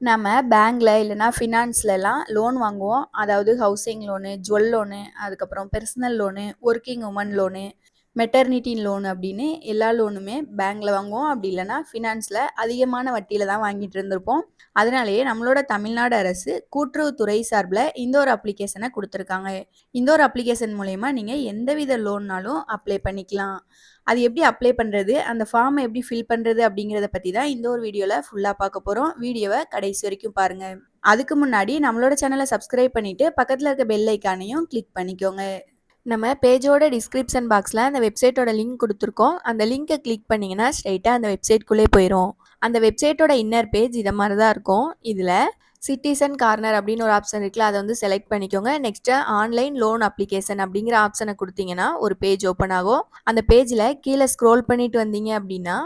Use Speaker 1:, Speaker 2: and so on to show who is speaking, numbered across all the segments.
Speaker 1: நம்ம பேங்க்ல இல்லைனா ஃபினான்ஸ்லலாம் லோன் வாங்குவோம். அதாவது ஹவுசிங் லோனு ஜுவல் லோனு அதுக்கப்புறம் personal loan working woman loan maternity loan அப்படின்னு எல்லா லோனுமே பேங்க்கில் வாங்குவோம். அப்படி இல்லைனா ஃபினான்ஸில் அதிகமான வட்டியில் தான் வாங்கிட்டு இருந்திருப்போம். அதனாலேயே நம்மளோட தமிழ்நாடு அரசு கூட்டுறவுத்துறை சார்பில் இந்த ஒரு அப்ளிகேஷனை கொடுத்துருக்காங்க. இந்த ஒரு அப்ளிகேஷன் மூலயமா நீங்கள் எந்தவித லோன்னாலும் அப்ளை பண்ணிக்கலாம். அது எப்படி அப்ளை பண்ணுறது அந்த ஃபார்மை எப்படி ஃபில் பண்ணுறது அப்படிங்கிறத பற்றி தான் இந்த ஒரு வீடியோவில் ஃபுல்லாக பார்க்க போகிறோம் வீடியோவை கடைசி வரைக்கும் பாருங்கள் அதுக்கு முன்னாடி நம்மளோட சேனலை சப்ஸ்கிரைப் பண்ணிவிட்டு பக்கத்தில் இருக்க பெல் ஐக்கானையும் கிளிக் பண்ணிக்கோங்க. நம்ம பேஜோட டிஸ்கிரிப்ஷன் பாக்ஸில் அந்த வெப்சைட்டோட லிங்க் கொடுத்துருக்கோம். அந்த லிங்க்கை கிளிக் பண்ணிங்கன்னா ஸ்ட்ரைட்டாக அந்த வெப்சைட்குள்ளே போயிடும் அந்த வெப்சைட்டோட இன்னர் பேஜ் இதை மாதிரி தான் இருக்கும். இதில் சிட்டிசன் கார்னர் அப்படின்னு ஒரு ஆப்ஷன் இருக்குல்ல அதை வந்து செலக்ட் பண்ணிக்கோங்க. நெக்ஸ்ட்டு ஆன்லைன் லோன் அப்ளிகேஷன் அப்படிங்கிற ஆப்ஷனை கொடுத்தீங்கன்னா ஒரு பேஜ் ஓப்பன் ஆகும். அந்த பேஜில் கீழே ஸ்க்ரோல் பண்ணிட்டு வந்தீங்க அப்படின்னா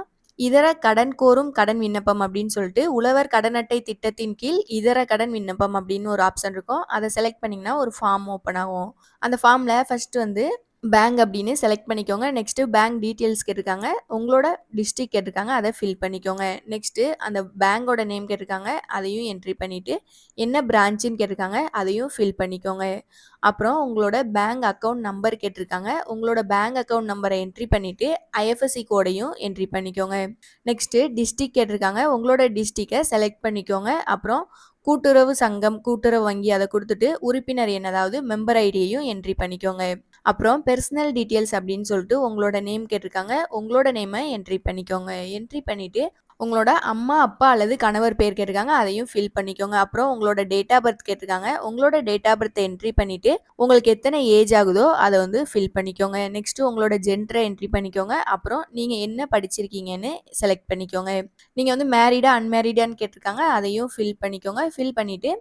Speaker 1: இதர கடன் கோரும் கடன் விண்ணப்பம் அப்படின்னு சொல்லிட்டு உழவர் கடன் அட்டை திட்டத்தின் கீழ் இதர கடன் விண்ணப்பம் அப்படின்னு ஒரு ஆப்ஷன் இருக்கும். அதை செலக்ட் பண்ணிங்கன்னா ஒரு ஃபார்ம் ஓப்பன் ஆகும். அந்த ஃபார்மில் ஃபஸ்ட்டு வந்து பேங்க் அப்படின்னு செலக்ட் பண்ணிக்கோங்க. நெக்ஸ்ட்டு பேங்க் டீட்டெயில்ஸ் கேட்டிருக்காங்க. உங்களோட டிஸ்ட்ரிக் கேட்டிருக்காங்க. அதை ஃபில் பண்ணிக்கோங்க. நெக்ஸ்ட்டு அந்த பேங்கோட நேம் கேட்டிருக்காங்க. அதையும் என்ட்ரி பண்ணிவிட்டு என்ன பிரான்ச்சுன்னு கேட்டிருக்காங்க. அதையும் ஃபில் பண்ணிக்கோங்க. அப்புறம் உங்களோட பேங்க் அக்கௌண்ட் நம்பர் கேட்டிருக்காங்க. உங்களோட பேங்க் அக்கௌண்ட் நம்பரை என்ட்ரி பண்ணிவிட்டு ஐஎஃப்எஸ்சி கோடையும் என்ட்ரி பண்ணிக்கோங்க. நெக்ஸ்ட்டு டிஸ்ட்ரிக் கேட்டிருக்காங்க. உங்களோட டிஸ்ட்ரிக்கை செலக்ட் பண்ணிக்கோங்க. அப்புறம் கூட்டுறவு சங்கம் கூட்டுறவு வங்கி அதை கொடுத்துட்டு உறுப்பினர் என்னதாவது மெம்பர் ஐடியையும் என்ட்ரி பண்ணிக்கோங்க. அப்புறம் பெர்சனல் டீட்டெயில்ஸ் அப்படின்னு சொல்லிட்டு உங்களோட நேம் கேட்டிருக்காங்க. உங்களோட நேமை என்ட்ரி பண்ணிக்கோங்க. என்ட்ரி பண்ணிவிட்டு உங்களோட அம்மா அப்பா அல்லது கணவர் பேர் கேட்டிருக்காங்க. அதையும் ஃபில் பண்ணிக்கோங்க. அப்புறம் உங்களோட டேட் ஆஃப் பர்த் கேட்டிருக்காங்க. உங்களோட டேட் ஆஃப் பர்த்தை என்ட்ரி பண்ணிவிட்டு உங்களுக்கு எத்தனை ஏஜ் ஆகுதோ அதை வந்து ஃபில் பண்ணிக்கோங்க. நெக்ஸ்ட்டு உங்களோட ஜென்டரை என்ட்ரி பண்ணிக்கோங்க. அப்புறம் நீங்கள் என்ன படிச்சிருக்கீங்கன்னு செலக்ட் பண்ணிக்கோங்க. நீங்கள் வந்து மேரீடா அன்மேரீடான்னு கேட்டிருக்காங்க. அதையும் ஃபில் பண்ணிக்கோங்க. ஃபில் பண்ணிவிட்டு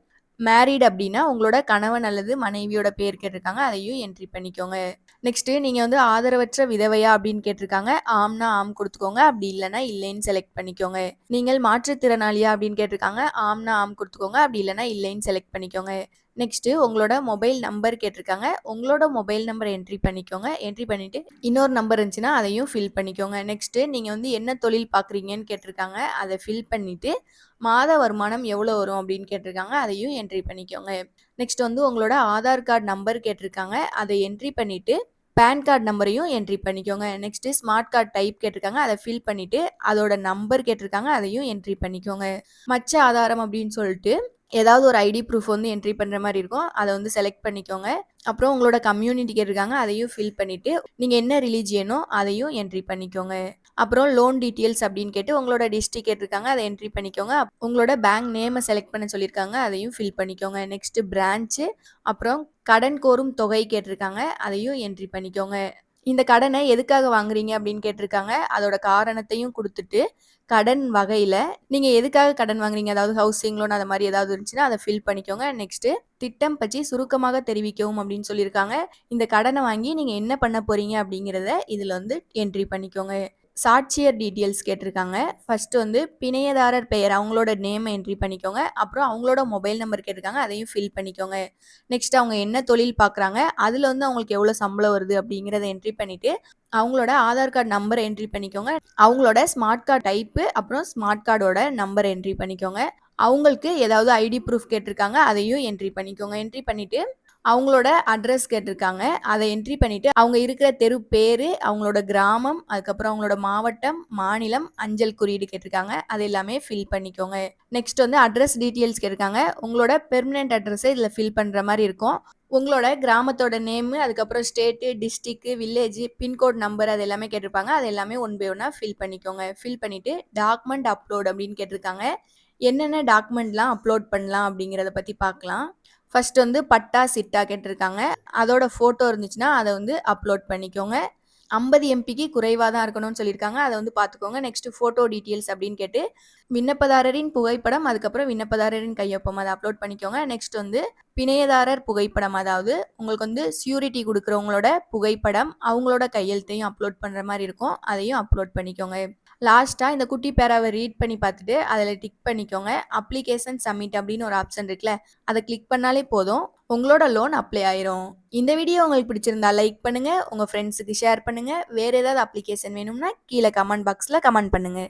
Speaker 1: மேரீட் அப்படின்னா உங்களோட கணவன் அல்லது மனைவியோட பேர் கேட்டிருக்காங்க. அதையும் என்ட்ரி பண்ணிக்கோங்க. நெக்ஸ்ட்டு நீங்கள் வந்து ஆதரவற்ற விதவையா அப்படின்னு கேட்டிருக்காங்க. ஆம்னா ஆம் கொடுத்துக்கோங்க. அப்படி இல்லைனா இல்லைன்னு செலக்ட் பண்ணிக்கோங்க. நீங்கள் மாற்றுத்திறனாளியா அப்படின்னு கேட்டிருக்காங்க. ஆம்னா ஆம் கொடுத்துக்கோங்க. அப்படி இல்லைனா இல்லைன்னு செலக்ட் பண்ணிக்கோங்க. நெக்ஸ்ட்டு உங்களோட மொபைல் நம்பர் கேட்டிருக்காங்க. உங்களோட மொபைல் நம்பர் என்ட்ரி பண்ணிக்கோங்க. என்ட்ரி பண்ணிவிட்டு இன்னொரு நம்பர் இருந்துச்சுன்னா அதையும் ஃபில் பண்ணிக்கோங்க. நெக்ஸ்ட்டு நீங்கள் வந்து என்ன தொழில் பார்க்குறீங்கன்னு கேட்டிருக்காங்க. அதை ஃபில் பண்ணிவிட்டு மாத வருமானம் எவ்வளோ வரும் அப்படின்னு கேட்டிருக்காங்க. அதையும் என்ட்ரி பண்ணிக்கோங்க. நெக்ஸ்ட் வந்து உங்களோட ஆதார் கார்டு நம்பர் கேட்டிருக்காங்க. அதை என்ட்ரி பண்ணிவிட்டு பேன் கார்டு நம்பரையும் என்ட்ரி பண்ணிக்கோங்க. நெக்ஸ்ட்டு ஸ்மார்ட் கார்டு டைப் கேட்டிருக்காங்க. அதை ஃபில் பண்ணிவிட்டு அதோட நம்பர் கேட்டிருக்காங்க. அதையும் என்ட்ரி பண்ணிக்கோங்க. மச்ச ஆதாரம் அப்படின்னு சொல்லிட்டு ஏதாவது ஒரு ஐடி ப்ரூஃப் வந்து என்ட்ரி பண்ணுற மாதிரி இருக்கும். அதை வந்து செலக்ட் பண்ணிக்கோங்க. அப்புறம் உங்களோட கம்யூனிட்டி இருக்காங்க அதையும் ஃபில் பண்ணிவிட்டு நீங்கள் என்ன ரிலீஜியனோ அதையும் என்ட்ரி பண்ணிக்கோங்க. அப்புறம் லோன் டீட்டெயில்ஸ் அப்படின்னு கேட்டு உங்களோட டிஸ்ட்ரிக் கேட்டிருக்காங்க அதை என்ட்ரி பண்ணிக்கோங்க. உங்களோட பேங்க் நேமை செலக்ட் பண்ண சொல்லியிருக்காங்க அதையும் ஃபில் பண்ணிக்கோங்க. நெக்ஸ்ட்டு பிரான்ச்சு அப்புறம் கடன் கோரும் தொகை கேட்டிருக்காங்க அதையும் என்ட்ரி பண்ணிக்கோங்க. இந்த கடனை எதுக்காக வாங்குறீங்க அப்படின்னு கேட்டிருக்காங்க. அதோட காரணத்தையும் கொடுத்துட்டு கடன் வகையில் நீங்கள் எதுக்காக கடன் வாங்குறீங்க? அதாவது ஹவுசிங் லோன் அந்த மாதிரி ஏதாவது இருந்துச்சுன்னா அதை ஃபில் பண்ணிக்கோங்க. நெக்ஸ்ட்டு திட்டம் பற்றி சுருக்கமாக தெரிவிக்கவும் அப்படின்னு சொல்லியிருக்காங்க. இந்த கடனை வாங்கி நீங்கள் என்ன பண்ண போகிறீங்க அப்படிங்கிறத இதில் வந்து என்ட்ரி பண்ணிக்கோங்க. சாட்சியர் டீட்டெயில்ஸ் கேட்டிருக்காங்க. ஃபஸ்ட்டு வந்து பிணையதாரர் பெயர் அவங்களோட நேமை என்ட்ரி பண்ணிக்கோங்க. அப்புறம் அவங்களோட மொபைல் நம்பர் கேட்டிருக்காங்க அதையும் ஃபில் பண்ணிக்கோங்க. நெக்ஸ்ட் அவங்க என்ன தொழில் பார்க்குறாங்க அதில் வந்து அவங்களுக்கு எவ்வளோ சம்பளம் வருது அப்படிங்கிறத என்ட்ரி பண்ணிவிட்டு அவங்களோட ஆதார் கார்டு நம்பர் என்ட்ரி பண்ணிக்கோங்க. அவங்களோட ஸ்மார்ட் கார்டு டைப்பு அப்புறம் ஸ்மார்ட் கார்டோட நம்பர் என்ட்ரி பண்ணிக்கோங்க. அவங்களுக்கு ஏதாவது ஐடி ப்ரூஃப் கேட்டிருக்காங்க அதையும் என்ட்ரி பண்ணிக்கோங்க. என்ட்ரி பண்ணிவிட்டு அவங்களோட அட்ரஸ் கேட்டிருக்காங்க. அதை என்ட்ரி பண்ணிவிட்டு அவங்க இருக்கிற தெரு பேர் அவங்களோட கிராமம் அதுக்கப்புறம் அவங்களோட மாவட்டம் மாநிலம் அஞ்சல் குறியீடு கேட்டிருக்காங்க. அது எல்லாமே ஃபில் பண்ணிக்கோங்க. நெக்ஸ்ட் வந்து அட்ரஸ் டீட்டெயில்ஸ் கேட்டிருக்காங்க. உங்களோட பெர்மனெண்ட் அட்ரஸை இதில் ஃபில் பண்ணுற மாதிரி இருக்கும். உங்களோட கிராமத்தோட நேமு அதுக்கப்புறம் state district village pincode number அது எல்லாமே கேட்டிருப்பாங்க. அது எல்லாமே ஒன் பை ஒன்னாக ஃபில் பண்ணிக்கோங்க. ஃபில் பண்ணிவிட்டு டாக்குமெண்ட் அப்லோட் அப்படின்னு கேட்டிருக்காங்க. என்னென்ன டாக்குமெண்ட்லாம் அப்லோட் பண்ணலாம் அப்படிங்கிறத பற்றி பார்க்கலாம். ஃபர்ஸ்ட் வந்து பட்டா சிட்டா கேட்டிருக்காங்க. அதோட ஃபோட்டோ இருந்துச்சுன்னா அதை வந்து அப்லோட் பண்ணிக்கோங்க. ஐம்பது எம்பிக்கு குறைவாக தான் இருக்கணும்னு சொல்லியிருக்காங்க. அதை வந்து பார்த்துக்கோங்க. நெக்ஸ்ட்டு ஃபோட்டோ டீட்டெயில்ஸ் அப்படின்னு கேட்டு விண்ணப்பதாரரின் புகைப்படம் அதுக்கப்புறம் விண்ணப்பதாரரின் கையொப்பம் அதை அப்லோட் பண்ணிக்கோங்க. நெக்ஸ்ட் வந்து பிணையதாரர் புகைப்படம் அதாவது உங்களுக்கு வந்து சியூரிட்டி கொடுக்குறவங்களோட புகைப்படம் அவங்களோட கையெழுத்தையும் அப்லோட் பண்ணுற மாதிரி இருக்கும். அதையும் அப்லோட் பண்ணிக்கோங்க. லாஸ்ட்டாக இந்த குட்டி பேராவை ரீட் பண்ணி பார்த்துட்டு அதில் டிக் பண்ணிக்கோங்க. அப்ளிகேஷன் சப்மிட் அப்படின்னு ஒரு ஆப்ஷன் இருக்குல்ல அதை கிளிக் பண்ணாலே போதும். உங்களோட லோன் அப்ளை ஆயிரும். இந்த வீடியோ உங்களுக்கு பிடிச்சிருந்தா லைக் பண்ணுங்கள் உங்கள் ஃப்ரெண்ட்ஸுக்கு ஷேர் பண்ணுங்கள் வேறு ஏதாவது அப்ளிகேஷன் வேணும்னா கீழே கமெண்ட் பாக்ஸில் கமெண்ட் பண்ணுங்கள்